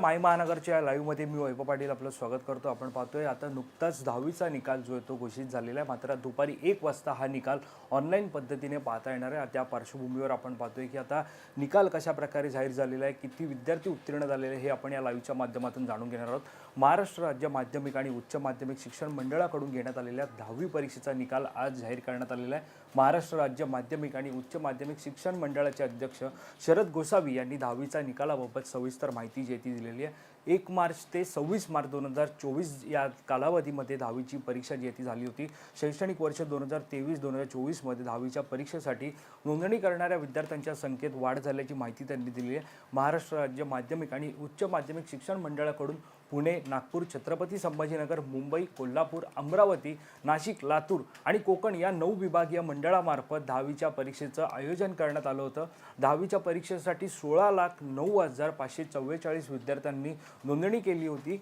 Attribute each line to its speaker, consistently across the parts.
Speaker 1: माय महानगरच्या या लाईव्हमध्ये मी वैभव पाटील आपलं स्वागत करतो आपण पाहतोय आता नुकताच दहावीचा निकाल जो आहे तो घोषित झालेला आहे मात्र दुपारी एक वाजता हा निकाल ऑनलाईन पद्धतीने पाहता येणार आहे त्या पार्श्वभूमीवर आपण पाहतोय की आता निकाल कशा प्रकारे जाहीर झालेला आहे किती विद्यार्थी उत्तीर्ण झालेले हे आपण या लाईव्हच्या माध्यमातून जाणून घेणार आहोत महाराष्ट्र राज्य माध्यमिक आणि उच्च माध्यमिक शिक्षण मंडळाकडून घेण्यात आलेल्या दहावी परीक्षेचा निकाल आज जाहीर करण्यात आलेला आहे महाराष्ट्र राज्य माध्यमिक आणि उच्च माध्यमिक शिक्षण मंडळाचे अध्यक्ष शरद गोसावी यांनी दहावीचा निकालाबाबत सविस्तर माहिती जे ती दिली आहे एक मार्च ते सव्वीस मार्च दोन हजार चोवीस या कालावधीमध्ये दहावीची परीक्षा जी ती झाली होती शैक्षणिक वर्ष दोन हजार तेवीस दोन हजार चोवीसमध्ये दहावीच्या परीक्षेसाठी नोंदणी करणाऱ्या विद्यार्थ्यांच्या संख्येत वाढ झाल्याची माहिती त्यांनी दिली आहे महाराष्ट्र राज्य माध्यमिक आणि उच्च माध्यमिक शिक्षण मंडळाकडून पुणे नागपूर छत्रपती संभाजीनगर मुंबई कोल्हापूर अमरावती नाशिक लातूर आणि कोकण या नऊ विभागीय मंडळामार्फत दहावीच्या परीक्षेचं आयोजन करण्यात आलं होतं दहावीच्या परीक्षेसाठी सोळा लाख नऊ हजार पाचशे चव्वेचाळीस विद्यार्थ्यांनी नोंदणी केली होती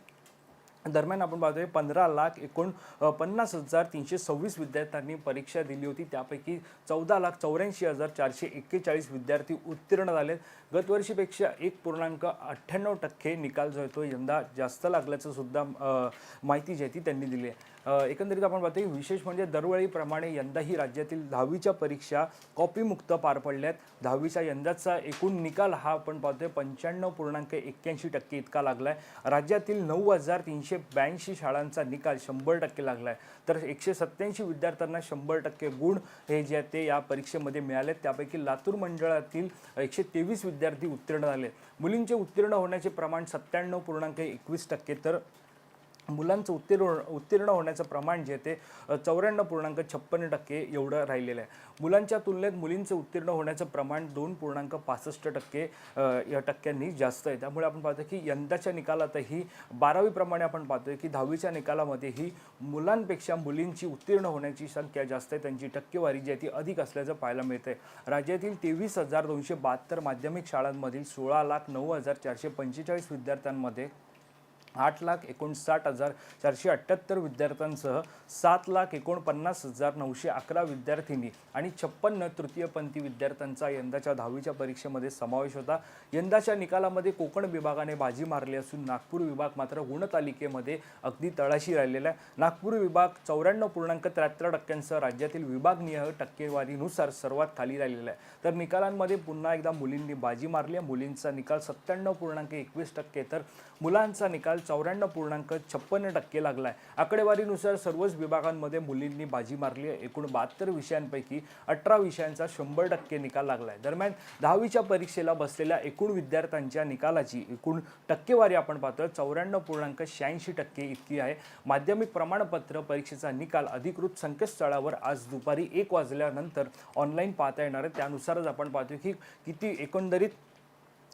Speaker 1: दरम्यान आपण पाहतोय पंधरा लाख एकूण पन्नास हजार तीनशे सव्वीस विद्यार्थ्यांनी परीक्षा दिली होती त्यापैकी चौदा लाख चौऱ्याऐंशी हजार चारशे एक्केचाळीस विद्यार्थी उत्तीर्ण झाले गतवर्षीपेक्षा एक पूर्णांक अठ्ठ्याण्णव टक्के निकाल जो येतो यंदा जास्त लागल्याचं सुद्धा माहिती जी आहे ती त्यांनी दिली आहे एकंदरीत आपण पाहतोय विशेष म्हणजे दरवेळीप्रमाणे यंदाही राज्यातील दहावीच्या परीक्षा कॉपीमुक्त पार पडल्यात दहावीचा यंदाचा एकूण निकाल हा आपण पाहतोय पंच्याण्णव पूर्णांक एक्क्याऐंशी टक्के इतका लागला आहे राज्यातील नऊ हजार तीनशे एकशे ब्याऐंशी शाळांचा निकाल शंभर टक्के लागला आहे तर एकशे सत्त्याऐंशी विद्यार्थ्यांना शंभर टक्के गुण हे जे ते या परीक्षेमध्ये मिळाले त्यापैकी लातूर मंडळातील एकशे तेवीस विद्यार्थी उत्तीर्ण झाले मुलींचे उत्तीर्ण होण्याचे प्रमाण सत्त्याण्णव पूर्णांक एकवीस टक्के तर मुलांचं उत्तीर्ण उत्तीर्ण होण्याचं प्रमाण जे ते चौऱ्याण्णव पूर्णांक छप्पन्न टक्के एवढं राहिलेलं आहे मुलांच्या तुलनेत मुलींचं उत्तीर्ण होण्याचं प्रमाण दोन पूर्णांक पासष्ट टक्के या टक्क्यांनी जास्त आहे त्यामुळे आपण पाहतो की यंदाच्या निकालातही बारावीप्रमाणे आपण पाहतो की दहावीच्या निकालामध्येही मुलांपेक्षा मुलींची उत्तीर्ण होण्याची संख्या जास्त आहे त्यांची टक्केवारी जी आहे ती अधिक असल्याचं पाहायला आहे राज्यातील तेवीस हजार दोनशे बहात्तर माध्यमिक शाळांमधील सोळा लाख नऊ हजार चारशे पंचेचाळीस विद्यार्थ्यांमध्ये आठ लाख एकोणसाठ हजार चारशे अठ्ठ्याहत्तर विद्यार्थ्यांसह सात लाख एकोणपन्नास हजार नऊशे अकरा विद्यार्थिनी आणि छप्पन्न तृतीयपंथी विद्यार्थ्यांचा यंदाच्या दहावीच्या परीक्षेमध्ये समावेश होता यंदाच्या निकालामध्ये कोकण विभागाने बाजी मारली असून नागपूर विभाग मात्र गुणतालिकेमध्ये अगदी तळाशी राहिलेला आहे नागपूर विभाग चौऱ्याण्णव पूर्णांक त्र्याहत्तर टक्क्यांसह राज्यातील विभागनीय टक्केवारीनुसार सर्वात खाली राहिलेला आहे तर निकालांमध्ये पुन्हा एकदा मुलींनी बाजी मारली आहे मुलींचा निकाल सत्त्याण्णव पूर्णांक एकवीस टक्के तर मुलांचा निकाल चौऱ्याण्णव पूर्णांक छप्पन्न टक्के लागला आहे आकडेवारीनुसार सर्वच विभागांमध्ये मुलींनी बाजी मारली आहे एकूण बहात्तर विषयांपैकी अठरा विषयांचा शंभर टक्के निकाल लागला आहे दरम्यान दहावीच्या परीक्षेला बसलेल्या एकूण विद्यार्थ्यांच्या निकालाची एकूण टक्केवारी आपण पाहतो चौऱ्याण्णव पूर्णांक शहाऐंशी टक्के इतकी आहे माध्यमिक प्रमाणपत्र परीक्षेचा निकाल अधिकृत संकेतस्थळावर आज दुपारी एक वाजल्यानंतर ऑनलाईन पाहता येणार आहे त्यानुसारच आपण पाहतो की किती एकंदरीत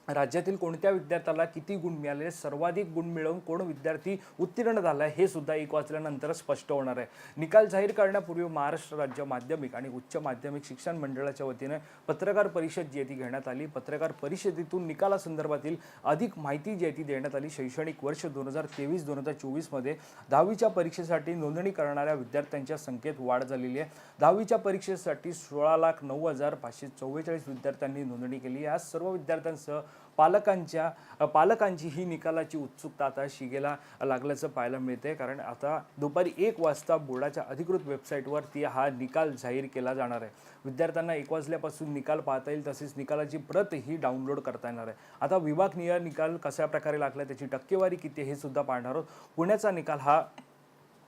Speaker 1: राज्यातील कोणत्या विद्यार्थ्याला किती गुण मिळाले सर्वाधिक गुण मिळवून कोण विद्यार्थी उत्तीर्ण झाला हे सुद्धा एक वाचल्यानंतर स्पष्ट होणार आहे निकाल जाहीर करण्यापूर्वी महाराष्ट्र राज्य माध्यमिक आणि उच्च माध्यमिक शिक्षण मंडळाच्या वतीने पत्रकार परिषद जी आहे ती घेण्यात आली पत्रकार परिषदेतून निकालासंदर्भातील अधिक माहिती जी आहे ती देण्यात आली शैक्षणिक वर्ष दोन हजार तेवीस दोन हजार चोवीसमध्ये दहावीच्या परीक्षेसाठी नोंदणी करणाऱ्या विद्यार्थ्यांच्या संख्येत वाढ झालेली आहे दहावीच्या परीक्षेसाठी सोळा लाख नऊ हजार पाचशे चव्वेचाळीस विद्यार्थ्यांनी नोंदणी केली या सर्व विद्यार्थ्यांसह पालकांच्या पालकांची ही निकालाची उत्सुकता आता शिगेला लागल्याचं पाहायला मिळते कारण आता दुपारी एक वाजता बोर्डाच्या अधिकृत वेबसाईटवरती हा निकाल जाहीर केला जाणार आहे विद्यार्थ्यांना एक वाजल्यापासून निकाल पाहता येईल तसेच निकालाची प्रत ही डाउनलोड करता येणार आहे आता विभागनीय निकाल कशा प्रकारे लागला त्याची टक्केवारी किती हे सुद्धा पाहणार आहोत पुण्याचा निकाल हा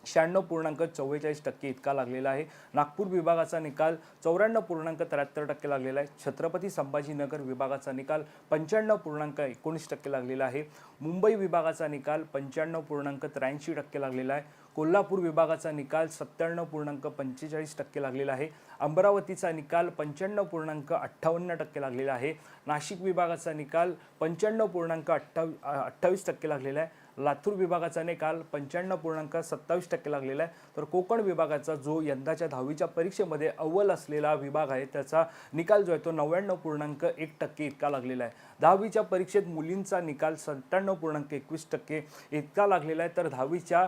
Speaker 1: शहाण्णव पूर्णांक चव्वेचाळीस टक्के इतका लागलेला आहे नागपूर विभागाचा निकाल चौऱ्याण्णव पूर्णांक त्र्याहत्तर टक्के लागलेला आहे छत्रपती संभाजीनगर विभागाचा निकाल पंच्याण्णव पूर्णांक एकोणीस टक्के लागलेला आहे मुंबई विभागाचा निकाल पंच्याण्णव पूर्णांक त्र्याऐंशी टक्के लागलेला आहे कोल्हापूर विभागाचा निकाल सत्त्याण्णव पूर्णांक पंचेचाळीस टक्के लागलेला आहे अमरावतीचा निकाल पंच्याण्णव पूर्णांक अठ्ठावन्न टक्के लागलेला आहे नाशिक विभागाचा निकाल पंच्याण्णव पूर्णांक अठ्ठावी अठ्ठावीस टक्के लागलेला आहे लातूर विभागाचा निकाल पंच्याण्णव पूर्णांक सत्तावीस टक्के लागलेला आहे तर कोकण विभागाचा जो यंदाच्या दहावीच्या परीक्षेमध्ये अव्वल असलेला विभाग आहे त्याचा निकाल जो आहे तो नव्याण्णव पूर्णांक एक टक्के इतका लागलेला आहे दहावीच्या परीक्षेत मुलींचा निकाल सत्त्याण्णव पूर्णांक एकवीस टक्के इतका लागलेला आहे तर दहावीच्या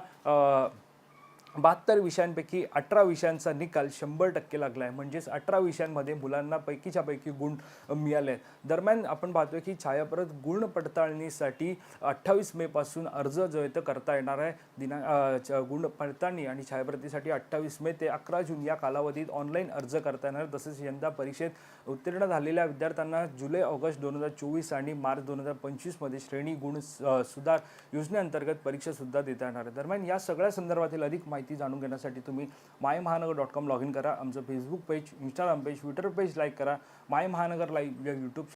Speaker 1: बहात्तर विषयांपैकी अठरा विषयांचा निकाल शंभर टक्के लागला आहे म्हणजेच अठरा विषयांमध्ये मुलांना पैकीच्या पैकी गुण मिळाले आहेत दरम्यान आपण पाहतोय की छायाप्रत गुण पडताळणीसाठी अठ्ठावीस मेपासून अर्ज जो आहे तो करता येणार आहे दिना गुण पडताळणी आणि छायाप्रतीसाठी अठ्ठावीस मे ते अकरा जून या कालावधीत ऑनलाईन अर्ज करता येणार तसेच यंदा परीक्षेत उत्तीर्ण झालेल्या विद्यार्थ्यांना जुलै ऑगस्ट दोन हजार चोवीस आणि मार्च दोन हजार पंचवीसमध्ये श्रेणी गुण सुधार योजनेअंतर्गत परीक्षासुद्धा देता येणार आहे दरम्यान या सगळ्या संदर्भातील अधिक माहिती माहिती जाणून घेण्यासाठी तुम्ही माय महानगर डॉट कॉम लॉग इन करा आमचं Facebook page Instagram page Twitter page like करा माय महानगर लाईक या